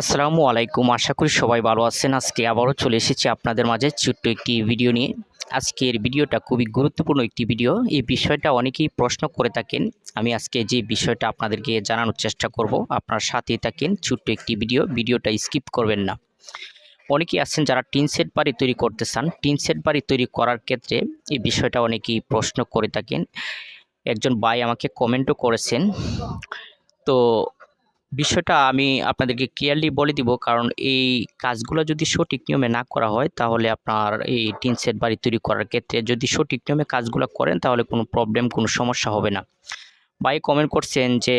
আসসালামু আলাইকুম। আশা করি সবাই ভালো আছেন। আজকে আবারও চলে এসেছি আপনাদের মাঝে ছোট্ট একটি ভিডিও নিয়ে। আজকের ভিডিওটা খুবই গুরুত্বপূর্ণ একটি ভিডিও। এই বিষয়টা অনেকেই প্রশ্ন করে থাকেন। আমি আজকে যে বিষয়টা আপনাদেরকে জানানোর চেষ্টা করব, আপনার সাথেই থাকেন ছোট্ট একটি ভিডিও। ভিডিওটা স্কিপ করবেন না। অনেকেই আছেন যারা টিন সেট বাড়ি তৈরি করতে চান। টিন সেট বাড়ি তৈরি করার ক্ষেত্রে এই বিষয়টা অনেকেই প্রশ্ন করে থাকেন। একজন ভাই আমাকে কমেন্টও করেছেন। তো বিষয়টা আমি আপনাদেরকে ক্লিয়ারলি বলে দিব, কারণ এই কাজগুলো যদি সঠিক নিয়মে না করা হয়, তাহলে আপনার এই টিন সেট বাড়ি তৈরি করার ক্ষেত্রে যদি সঠিক নিয়মে কাজগুলো করেন, তাহলে কোনো প্রবলেম কোনো সমস্যা হবে না। ভাই কমেন্ট করছেন যে,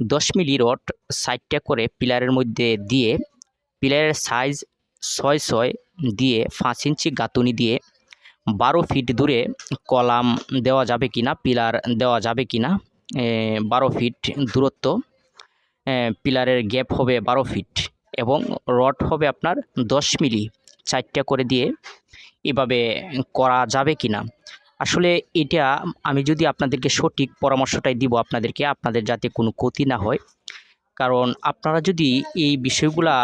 দশ মিলি রড সাইডটা করে পিলারের মধ্যে দিয়ে, পিলারের সাইজ ছয় ছয় দিয়ে পাঁচ ইঞ্চি গাঁথুনি দিয়ে বারো ফিট দূরে কলাম দেওয়া যাবে কি না পিলার দেওয়া যাবে কি না বারো ফিট দূরত্ব পিলারের গ্যাপ হবে বারো ফিট এবং রড হবে আপনার দশ মিলি চারটা করে দিয়ে এভাবে করা যাবে কি না আসলে এটা আমি যদি আপনাদেরকে সঠিক পরামর্শটাই দিব আপনাদেরকে, আপনাদের যাতে কোনো ক্ষতি না হয়। কারণ আপনারা যদি এই বিষয়গুলা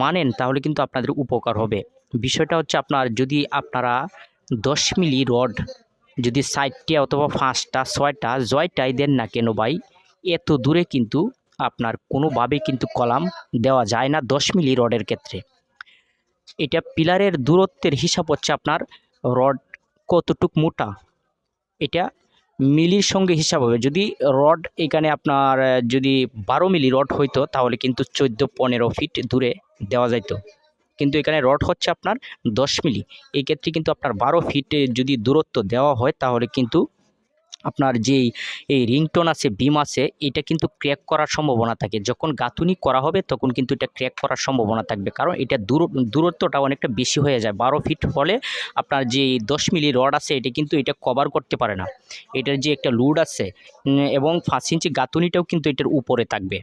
মানেন, তাহলে কিন্তু আপনাদের উপকার হবে। বিষয়টা হচ্ছে আপনার যদি আপনারা দশ মিলি রড যদি সাইডটা অথবা পাঁচটা, ছয়টা, জয়টাই দেন না কেন ভাই, এত দূরে কিন্তু আপনার কোনোভাবেই কিন্তু কলাম দেওয়া যায় না দশ মিলি রডের ক্ষেত্রে। এটা পিলারের দূরত্বের হিসাব হচ্ছে আপনার রড কতটুক মোটা। এটা মিলির সঙ্গে হিসাব হবে। যদি রড এখানে আপনার, যদি বারো মিলি রড হইতো, তাহলে কিন্তু চোদ্দ, পনেরো ফিট দূরে দেওয়া যাইতো। কিন্তু এখানে রড হচ্ছে আপনার দশ মিলি। এই ক্ষেত্রে কিন্তু আপনার বারো ফিটে যদি দূরত্ব দেওয়া হয়, তাহলে কিন্তু আপনার যেই, এই রিংটোন আছে বিম আছে, এটা কিন্তু ক্র্যাক করার সম্ভাবনা থাকে। যখন গাঁথুনি করা হবে, তখন কিন্তু এটা ক্র্যাক করার সম্ভাবনা থাকবে। কারণ এটা দূর, দূরত্বটা অনেকটা বেশি হয়ে যায়। বারো ফিট হলে আপনার যে দশ মিলি রড আছে, এটা কিন্তু এটা কভার করতে পারে না। এটার যে একটা লুড আছে এবং পাঁচ ইঞ্চি গাঁথুনিটাও কিন্তু এটার উপরে থাকবে।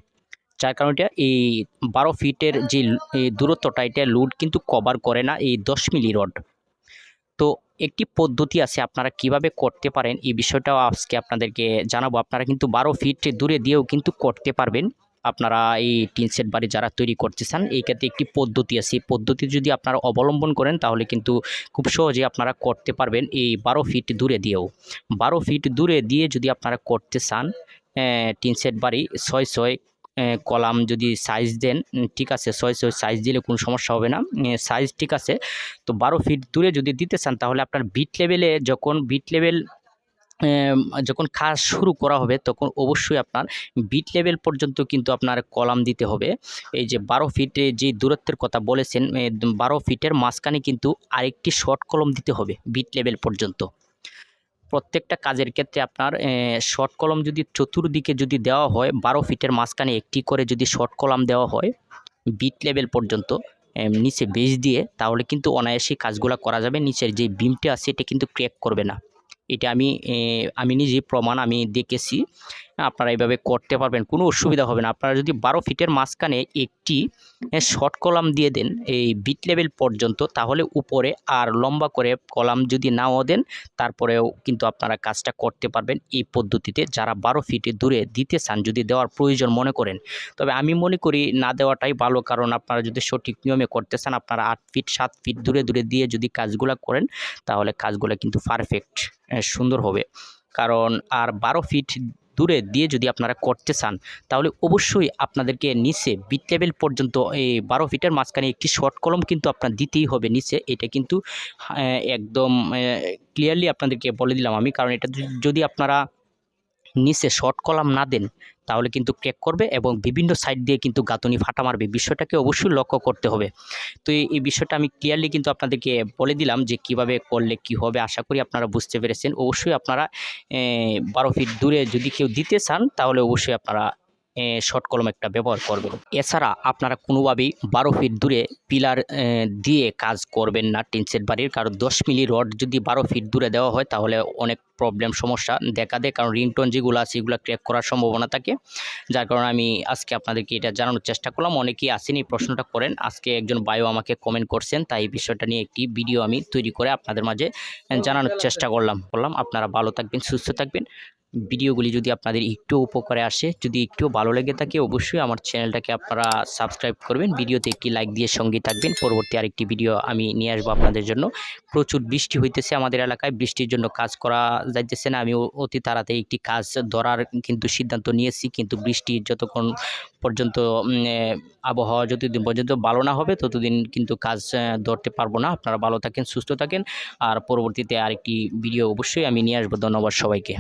যার কারণে এটা, এই বারো ফিটের যে দূরত্বটা, এটা লুড কিন্তু কভার করে না এই দশ মিলি রড। একটি পদ্ধতি আছে আপনারা কীভাবে করতে পারেন? এই বিষয়টাও আজকে আপনাদেরকে জানাব। আপনারা কিন্তু বারো ফিট দূরে দিয়েও কিন্তু করতে পারবেন। আপনারা এই টিন সেট বাড়ি যারা তৈরি করতে চান এই ক্ষেত্রে একটি পদ্ধতি আছে। এই পদ্ধতি যদি আপনারা অবলম্বন করেন, তাহলে কিন্তু খুব সহজে আপনারা করতে পারবেন এই বারো ফিট দূরে দিয়েও। বারো ফিট দূরে দিয়ে যদি আপনারা করতে চান টিন সেট বাড়ি ছয় ছয় কলাম যদি সাইজ দেন ঠিক আছে, ছয় ছয় সাইজ দিলে কোনো সমস্যা হবে না। সাইজ ঠিক আছে, তো বারো ফিট দূরে যদি দিতে চান, তাহলে আপনার বিট লেভেলে যখন বিট লেভেল যখন কাজ শুরু করা হবে, তখন অবশ্যই আপনার বিট লেভেল পর্যন্ত কিন্তু আপনার কলাম দিতে হবে। এই যে বারো ফিটে যে দূরত্বের কথা বলেছেন বারো ফিটের মাঝখানে কিন্তু আরেকটি শর্ট কলম দিতে হবে বিট লেভেল পর্যন্ত। প্রত্যেকটা কাজের ক্ষেত্রে আপনার শর্ট কলম যদি চতুর্দিকে যদি দেওয়া হয়, বারো ফিটের মাঝখানে একটি করে যদি শর্ট কলম দেওয়া হয় বিট লেভেল পর্যন্ত নিচে বেজ দিয়ে, তাহলে কিন্তু অনায়াসে কাজগুলো করা যাবে। নিচের যে বিমটা আছে এটা কিন্তু ক্র্যাক করবে না। এটা আমি আমি নিজে প্রমাণ আমি দেখেছি। আপনারা এইভাবে করতে পারবেন, কোনো অসুবিধা হবে না। আপনারা যদি বারো ফিটের মাঝখানে একটি শর্ট কলাম দিয়ে দেন, এই বিট লেভেল পর্যন্ত, তাহলে উপরে আর লম্বা করে কলাম যদি নাও দেন, তারপরেও কিন্তু আপনারা কাজটা করতে পারবেন এই পদ্ধতিতে। যারা বারো ফিটে দূরে দিতে চান, যদি দেওয়ার প্রয়োজন মনে করেন। তবে আমি মনে করি না দেওয়াটাই ভালো, কারণ আপনারা যদি সঠিক নিয়মে করতে চান, আপনারা আট ফিট, সাত ফিট দূরে দূরে দিয়ে যদি কাজগুলো করেন, তাহলে কাজগুলো কিন্তু পারফেক্ট সুন্দর হবে। কারণ আর বারো ফিট দূরে দিয়ে যদি আপনারা করতে চান, তাহলে অবশ্যই আপনাদেরকে নিচে বিট লেভেল পর্যন্ত এই বারো ফিটের মাঝখানে একটি শর্ট কলম কিন্তু আপনার দিতেই হবে নিচে। এটা কিন্তু একদম ক্লিয়ারলি আপনাদেরকে বলে দিলাম আমি। কারণ এটা যদি আপনারা নিচে শর্ট কলাম না দেন, তাহলে কিন্তু ক্র্যাক করবে এবং বিভিন্ন সাইড দিয়ে কিন্তু গাঁথনি ফাটা মারবে। বিষয়টাকে অবশ্যই লক্ষ্য করতে হবে। তো এই- বিষয়টা আমি ক্লিয়ারলি কিন্তু আপনাদেরকে বলে দিলাম যে কীভাবে করলে কি হবে, আশা করি আপনারা বুঝতে পেরেছেন। অবশ্যই আপনারা বারো ফিট দূরে যদি কেউ দিতে চান, তাহলে অবশ্যই আপনারা শর্ট কলম একটা ব্যবহার করবেন। এছাড়া আপনারা কোনোভাবেই বারো ফিট দূরে পিলার দিয়ে কাজ করবেন না টিনসেট বাড়ির। কারণ দশ মিলি রড যদি বারো ফিট দূরে দেওয়া হয় তাহলে অনেক প্রবলেম সমস্যা দেখা দেয়। কারণ রিংটোন যেগুলো আছে এগুলো ক্র্যাক করার সম্ভাবনা থাকে। যার কারণে আমি আজকে আপনাদেরকে এটা জানানোর চেষ্টা করলাম। অনেকেই আসেন এই প্রশ্নটা করেন। আজকে একজন বায়ু আমাকে কমেন্ট করছেন তাই এই বিষয়টা নিয়ে একটি ভিডিও আমি তৈরি করে আপনাদের মাঝে জানানোর চেষ্টা করলাম। বললাম আপনারা ভালো থাকবেন সুস্থ থাকবেন। ভিডিওগুলি যদি আপনাদের একটু উপকারে আসে, যদি একটু ভালো লেগে থাকে, অবশ্যই আমার চ্যানেলটাকে আপনারা সাবস্ক্রাইব করবেন। ভিডিওতে একটি লাইক দিয়ে সঙ্গে থাকবেন। পরবর্তী আরেকটি ভিডিও আমি নিয়ে আসব আপনাদের জন্য। প্রচুর বৃষ্টি হইতেছে আমাদের এলাকায়। বৃষ্টির জন্য কাজ করা যাইতেছে না। আমি অতি তাড়াতাড়ি একটি কাজ ধরার কিন্তু সিদ্ধান্ত নিয়েছি। কিন্তু বৃষ্টি যতক্ষণ পর্যন্ত আবহাওয়া যতদিন পর্যন্ত ভালো না হবে, ততদিন কিন্তু কাজ ধরতে পারব না। আপনারা ভালো থাকেন, সুস্থ থাকেন। আর পরবর্তীতে আরেকটি ভিডিও অবশ্যই আমি নিয়ে আসব। ধন্যবাদ সবাইকে।